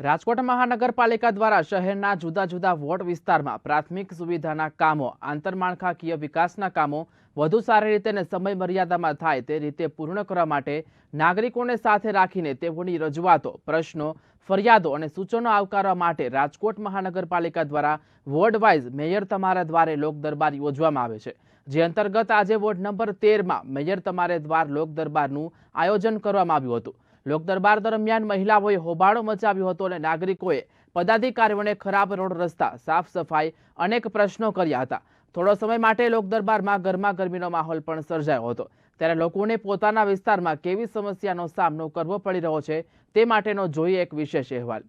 રાજકોટ મહાનગરપાલિકા દ્વારા શહેરના જુદા જુદા વોર્ડ વિસ્તારમાં પ્રાથમિક સુવિધાના કામો, આંતરમાળખાકીય વિકાસના કામો વધુ સારી રીતે અને સમય મર્યાદામાં થાય તે રીતે પૂર્ણ કરવા માટે નાગરિકોને સાથે રાખીને તેઓની રજૂઆતો, પ્રશ્નો, ફરિયાદો અને સૂચનો આવકારવા માટે રાજકોટ મહાનગરપાલિકા દ્વારા વોર્ડ વાઇઝ મેયર તમારા દ્વારે લોક દરબાર યોજવામાં આવે છે. જે અંતર્ગત આજે વોર્ડ નંબર તેરમાં મેયર તમારે દ્વાર લોક દરબારનું આયોજન કરવામાં આવ્યું હતું. લોક દરબાર દરમિયાન મહિલાઓએ હોબાળો મચાવ્યો હતો અને નાગરિકોએ પદાધિકારીઓને ખરાબ રોડ રસ્તા, સાફ સફાઈ અનેક પ્રશ્નો કર્યા હતા. થોડો સમય માટે લોક દરબારમાં ગરમા ગરમીનો માહોલ પણ સર્જાયો હતો. ત્યારે લોકોને પોતાના વિસ્તારમાં કેવી સમસ્યાનો સામનો કરવો પડી રહ્યો છે તે માટેનો જોઈએ એક વિશેષ અહેવાલ.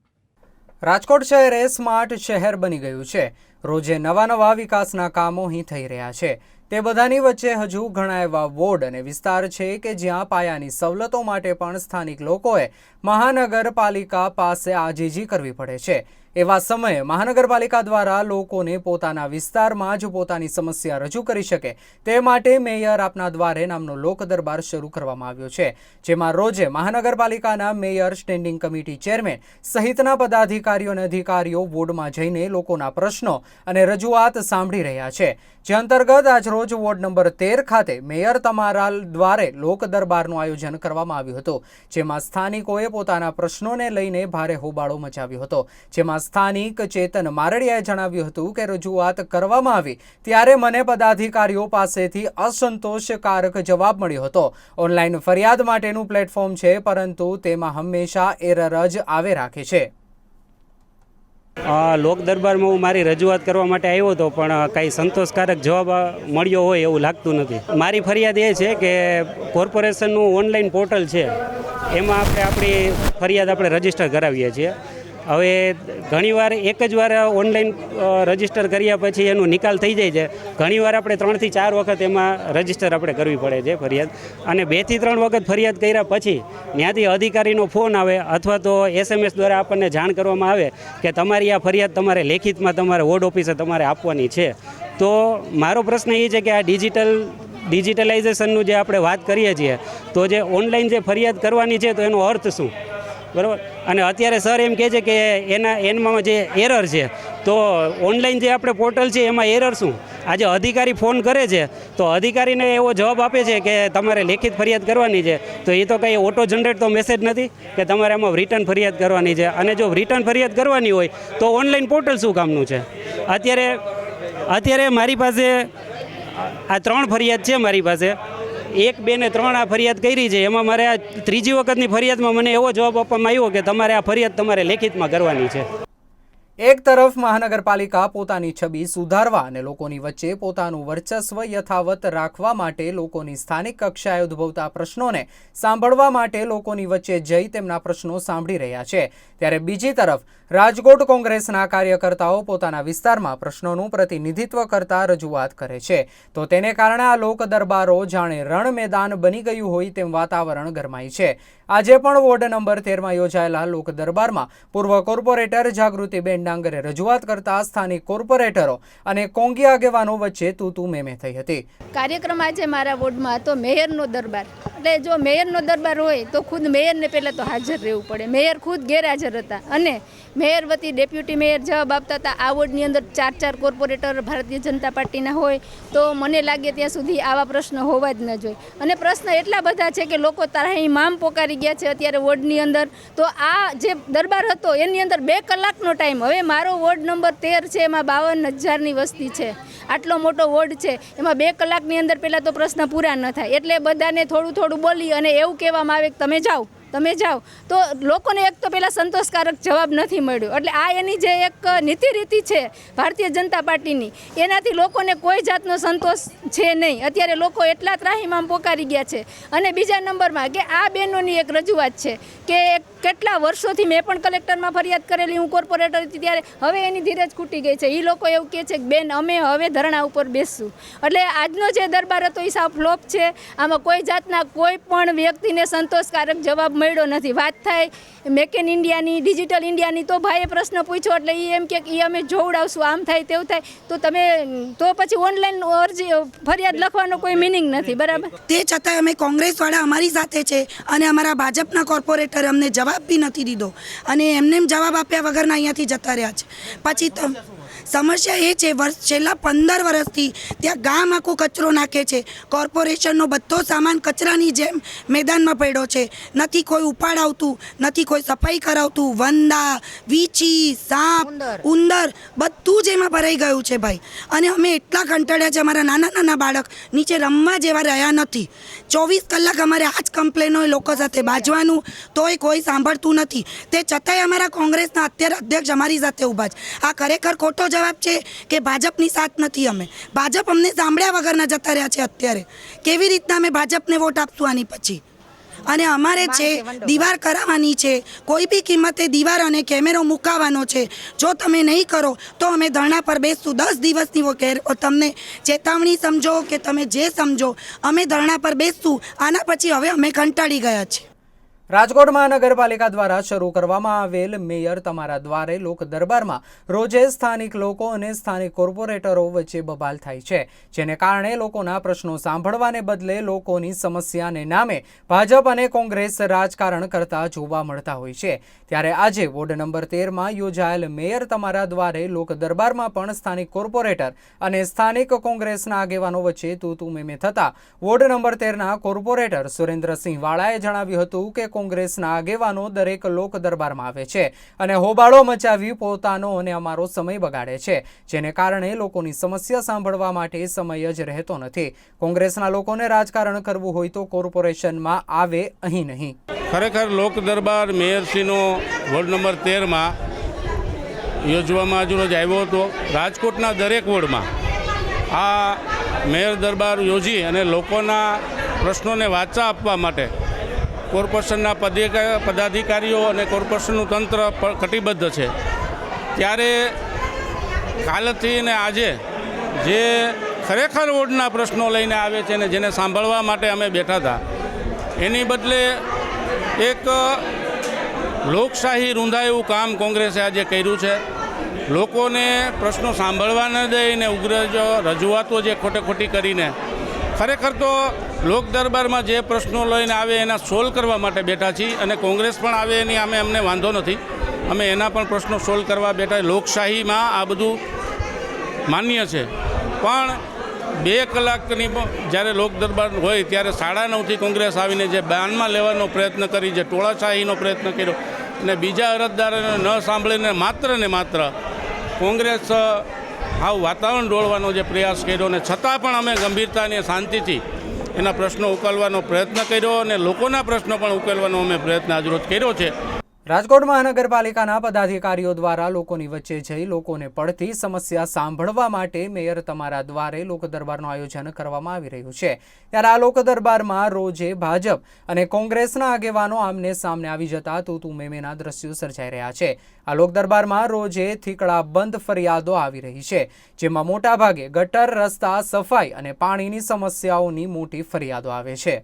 રાજકોટ શહેર એ સ્માર્ટ શહેર બની ગયું છે. રોજે નવા નવા વિકાસના કામો અહીં થઈ રહ્યા છે. તે બધાની વચ્ચે હજુ ઘણા એવા વોર્ડ અને વિસ્તાર છે કે જ્યાં પાયાની સવલતો માટે પણ સ્થાનિક લોકોએ મહાનગરપાલિકા પાસે આજીજી કરવી પડે છે. એવા સમયે મહાનગરપાલિકા દ્વારા લોકોને પોતાના વિસ્તારમાં જ પોતાની સમસ્યા રજૂ કરી શકે તે માટે મેયર આપના દ્વારે નામનો લોક દરબાર શરૂ કરવામાં આવ્યો છે, જેમાં રોજે મહાનગરપાલિકાના મેયર, સ્ટેન્ડિંગ કમિટી ચેરમેન સહિતના પદાધિકારીઓ અને અધિકારીઓ વોર્ડમાં જઈને લોકોના પ્રશ્નો અને રજૂઆત સાંભળી રહ્યા છે. જે અંતર્ગત આજરોજ વોર્ડ નંબર તેર ખાતે મેયર તમારા દ્વારે લોક દરબારનું આયોજન કરવામાં આવ્યું હતું, જેમાં સ્થાનિકોએ પોતાના પ્રશ્નોને લઈને ભારે હોબાળો મચાવ્યો હતો, જેમાં સ્થાનિક ચેતન મારડિયાએ જણાવ્યું હતું કે રજૂઆત કરવામાં આવી ત્યારે મને પદાધિકારીઓ પાસેથી અસંતોષકારક જવાબ મળ્યો હતો. ઓનલાઈન ફરિયાદ માટેનું પ્લેટફોર્મ છે, પરંતુ તેમાં હંમેશા એરર જ આવે રાખે છે. લોક દરબારમાં હું મારી રજૂઆત કરવા માટે આવ્યો હતો, પણ કાંઈ સંતોષકારક જવાબ મળ્યો હોય એવું લાગતું નથી. મારી ફરિયાદ એ છે કે કોર્પોરેશનનું ઓનલાઈન પોર્ટલ છે, એમાં આપણે આપણી ફરિયાદ આપણે રજિસ્ટર કરાવીએ છીએ. હવે ઘણીવાર એક જ વાર ઓનલાઈન રજિસ્ટર કર્યા પછી એનો નિકાલ થઈ જાય છે. ઘણીવાર આપણે ત્રણથી ચાર વખત એમાં રજિસ્ટર આપણે કરવી પડે છે ફરિયાદ. અને બેથી ત્રણ વખત ફરિયાદ કર્યા પછી ત્યાંથી અધિકારીનો ફોન આવે અથવા તો એસએમએસ દ્વારા આપણને જાણ કરવામાં આવે કે તમારી આ ફરિયાદ તમારે લેખિતમાં તમારે વોર્ડ ઓફિસે તમારે આપવાની છે. તો મારો પ્રશ્ન એ છે કે આ ડિજિટલ ડિજિટલાઇઝેશનનું જે આપણે વાત કરીએ છીએ, તો જે ઓનલાઈન જે ફરિયાદ કરવાની છે તો એનો અર્થ શું? બરાબર? અને અત્યારે સર એમ કહે છે કે એના, એનમાં જે એરર છે, તો ઓનલાઈન જે આપણે પોર્ટલ છે, એમાં એરર શું? આજે અધિકારી ફોન કરે છે, તો અધિકારીને એવો જવાબ આપે છે કે તમારે લેખિત ફરિયાદ કરવાની છે, તો એ તો કંઈ ઓટો જનરેટ તો મેસેજ નથી કે તમારે એમાં રિટર્ન ફરિયાદ કરવાની છે. અને જો રિટર્ન ફરિયાદ કરવાની હોય, તો ઓનલાઈન પોર્ટલ શું કામનું છે? અત્યારે અત્યારે મારી પાસે આ ત્રણ ફરિયાદ છે મારી પાસે. એક, બે ને ત્રણ આ ફરિયાદ કરી છે. એમાં મારે આ ત્રીજી વખતની ફરિયાદમાં મને એવો જવાબ આપવામાં આવ્યો કે તમારે આ ફરિયાદ તમારે લેખિતમાં કરવાની છે. એક તરફ મહાનગરપાલિકા પોતાની છબી સુધારવા અને લોકોની વચ્ચે પોતાનું વર્ચસ્વ યથાવત રાખવા માટે લોકોની સ્થાનિક કક્ષાએ ઉદ્ભવતા પ્રશ્નોને સાંભળવા માટે લોકોની વચ્ચે જઈ તેમના પ્રશ્નો સાંભળી રહ્યા છે. ત્યારે બીજી તરફ, રાજકોટ કોંગ્રેસના કાર્યકર્તાઓ પોતાના વિસ્તારમાં પ્રશ્નોનું પ્રતિનિધિત્વ કરતા રજૂઆત કરે છે. તો તેને કારણે આ લોક દરબારો જાણે રણ મેદાન બની ગયું હોય તેમ વાતાવરણ ગરમાય છે. આજે પણ વોર્ડ નંબર તેરમાં યોજાયેલા લોક દરબારમાં પૂર્વ કોર્પોરેટર જાગૃતિબેન ડાંગરે રજૂઆત કરતા સ્થાનિક કોર્પોરેટરો અને કોંગી આગેવાનો વચ્ચે તું તું મેમે થઈ હતી. કાર્યક્રમ આજે મારા વોર્ડમાં હતો, મેયરનો દરબાર. એટલે જો મેયરનો દરબાર હોય તો ખુદ મેયરને પહેલાં તો હાજર રહેવું પડે. મેયર ખુદ ગેરહાજર હતા. અને મેયર વતી ડેપ્યુટી મેયર જવાબ આપતા હતા, આ વોર્ડની અંદર ચાર ચાર કોર્પોરેટર ભારતીય જનતા પાર્ટીના હોય તો મને લાગે ત્યાં સુધી આવા પ્રશ્ન હોવા જ ન જોઈએ. અને પ્રશ્ન એટલા બધા છે કે લોકો તારાહી મામ પોકારી ગયા છે અત્યારે વોર્ડની અંદર. તો આ જે દરબાર હતો એની અંદર બે કલાકનો ટાઈમ હવે મારો વોર્ડ નંબર તેર છે, એમાં બાવન હજારની વસ્તી છે. આટલો મોટો વોર્ડ છે, એમાં બે કલાકની અંદર પહેલાં તો પ્રશ્ન પૂરા ન થાય. એટલે બધાને થોડું થોડું બોલી અને એવું કહેવામાં આવે કે તમે જાઓ. તમે જાઓ. તો લોકોને એક તો પહેલાં સંતોષકારક જવાબ નથી મળ્યો. એટલે આ એની જે એક નીતિ રીતિ છે ભારતીય જનતા પાર્ટીની, એનાથી લોકોને કોઈ જાતનો સંતોષ છે નહીં. અત્યારે લોકો એટલા ત્રાહીમામ પોકારી ગયા છે. અને બીજા નંબરમાં કે આ બહેનોની એક રજૂઆત છે કે કેટલા વર્ષોથી મેં પણ કલેક્ટરમાં ફરિયાદ કરેલી, હું કોર્પોરેટર હતી ત્યારે હવે એની ધીરજ ખૂટી ગઈ છે. એ લોકો એવું કહે છે કે, બેન, અમે હવે ધરણા ઉપર બેસશું. એટલે આજનો જે દરબાર હતો એ સાવ ફ્લોપ છે. આમાં કોઈ જાતના કોઈ પણ વ્યક્તિને સંતોષકારક જવાબ મળ્યો નથી. વાત થાય મેક ઇન ઇન્ડિયાની ડિજિટલ ઇન્ડિયાની તો ભાઈએ પ્રશ્ન પૂછ્યો એટલે એ એમ કે એ અમે જોવડાવશું. આમ થાય તેવું થાય. તો તમે, તો પછી ઓનલાઈન અરજી, ફરિયાદ લખવાનો કોઈ મિનિંગ નથી. બરાબર? તે છતાંય અમે કોંગ્રેસવાળા અમારી સાથે છે અને અમારા ભાજપના કોર્પોરેટર અમને જવાબ બી નથી દીધો. અને એમને એમ જવાબ આપ્યા વગરના અહીંયાથી જતા રહ્યા છે. પછી તો સમસ્યા એ છે વર્ષ છેલ્લા પંદર વર્ષથી ત્યાં ગામ આખો કચરો નાખે છે. કોર્પોરેશનનો બધો સામાન કચરાની જેમ મેદાનમાં પડ્યો છે. નથી કોઈ ઉપાડ આવતું નથી કોઈ સફાઈ કરાવતું વંદા વીચી સાપ ઉંદર. બધું જ એમાં ભરાઈ ગયું છે ભાઈ. અને અમે એટલા કંટાળ્યા છે અમારા નાના નાના બાળક નીચે રમવા જેવા રહ્યા નથી. ચોવીસ કલાક અમારે આ જ કમ્પ્લેન હોય લોકો સાથે બાજવાનું તોય કોઈ સાંભળતું નથી. તે છતાંય અમારા કોંગ્રેસના અત્યારે અધ્યક્ષ અમારી સાથે ઊભા છે. આ ખરેખર ખોટો જવાબ છે કે ભાજપની સાથ નથી અમે. ભાજપ અમને સાંભળ્યા વગરના જતા રહ્યા છે અત્યારે. કેવી રીતના અમે ભાજપને વોટ આપશું આની પછી? અને અમારે છે દીવાર કરાવવાની છે કોઈ બી કિંમતે દીવાર અને કેમેરો મુકાવવાનો છે. જો તમે નહીં કરો તો અમે ધરણા પર બેસશું. દસ દિવસની તમને ચેતવણી સમજો કે તમે જે સમજો અમે ધરણા પર બેસશું. આના પછી હવે અમે કંટાળી ગયા છીએ. રાજકોટ મહાનગરપાલિકા દ્વારા શરૂ કરવામાં આવેલ મેયર તમારા દ્વારે લોક દરબારમાં રોજે સ્થાનિક લોકો અને સ્થાનિક કોર્પોરેટરો વચ્ચે બબાલ થાય છે, જેને કારણે લોકોના પ્રશ્નો સાંભળવાને બદલે લોકોની સમસ્યાને નામે ભાજપ અને કોંગ્રેસ રાજકારણ કરતા જોવા મળતા હોય છે. ત્યારે આજે વોર્ડ નંબર તેરમાં યોજાયેલ મેયર તમારા દ્વારે લોક દરબારમાં પણ સ્થાનિક કોર્પોરેટર અને સ્થાનિક કોંગ્રેસના આગેવાનો વચ્ચે તૂતુમેમે થતા વોર્ડ નંબર તેરના કોર્પોરેટર સુરેન્દ્રસિંહ વાળાએ જણાવ્યું હતું કે કોંગ્રેસના આગેવાનો દરેક લોક દરબારમાં આવે છે અને હોબાળો મચાવી પોતાનો અને અમારો સમય બગાડે છે, જેને કારણે લોકોની સમસ્યા સાંભળવા માટે સમય જ રહેતો નથી. કોંગ્રેસના લોકોને રાજકારણ કરવું હોય તો કોર્પોરેશનમાં આવે અહીં નહીં. ખરેખર લોક દરબાર મેયરશ્રીનો વોર્ડ નંબર તેરમાં યોજવામાં આજરોજ આવ્યો હતો. રાજકોટના દરેક વોર્ડમાં આ મેયર દરબાર યોજી અને લોકોના પ્રશ્નોને વાચા આપવા માટે કોર્પોરેશનના પદે- પદાધિકારીઓ અને કોર્પોરેશનનું તંત્ર કટિબદ્ધ છે. ત્યારે કાલથી ને આજે જે ખરેખર વોર્ડના પ્રશ્નો લઈને આવે છે અને જેને સાંભળવા માટે અમે બેઠા હતા, એની બદલે એક લોકશાહી રૂંધાય એવું કામ કોંગ્રેસે આજે કર્યું છે. લોકોને પ્રશ્નો સાંભળવા ન દઈને ઉગ્ર રજૂઆતો જે ખોટે ખોટી કરીને, ખરેખર તો લોક દરબારમાં જે પ્રશ્નો લઈને આવે એના સોલ્વ કરવા માટે બેઠા છીએ અને કોંગ્રેસ પણ આવે એની અમે અમને વાંધો નથી. અમે એના પણ પ્રશ્નો સોલ્વ કરવા બેઠા લોકશાહીમાં આ બધું માન્ય છે. પણ બે કલાકની જ્યારે લોક દરબાર હોય ત્યારે સાડા નવથી કોંગ્રેસ આવીને જે બાનમાં લેવાનો પ્રયત્ન કરી, જે ટોળાશાહીનો પ્રયત્ન કર્યો અને બીજા અરજદારોને ન સાંભળીને માત્ર ને માત્ર કોંગ્રેસ આવું વાતાવરણ ડોળવાનો જે પ્રયાસ કર્યો ને છતાં પણ અમે ગંભીરતાની શાંતિથી એના પ્રશ્નો ઉકેલવાનો પ્રયત્ન કર્યો અને લોકોના પ્રશ્નો પણ ઉકેલવાનો અમે પ્રયત્ન આજરોજ કર્યો છે. રાજકોટ મહાનગરપાલિકાના પદાધિકારીઓ દ્વારા લોકોની વચ્ચે જઈ લોકોને પડતી સમસ્યા સાંભળવા માટે મેયર તમારા દ્વારે લોકદરબારનું આયોજન કરવામાં આવી રહ્યું છે. ત્યારે આ લોકદરબારમાં રોજે ભાજપ અને કોંગ્રેસના આગેવાનો આમને સામને આવી જતા તું મેમેના દ્રશ્યો સર્જાઈ રહ્યા છે. આ લોકદરબારમાં રોજે થીકડા બંધ ફરિયાદો આવી રહી છે, જેમાં મોટાભાગે ગટર, રસ્તા, સફાઈ અને પાણીની સમસ્યાઓની મોટી ફરિયાદો આવે છે.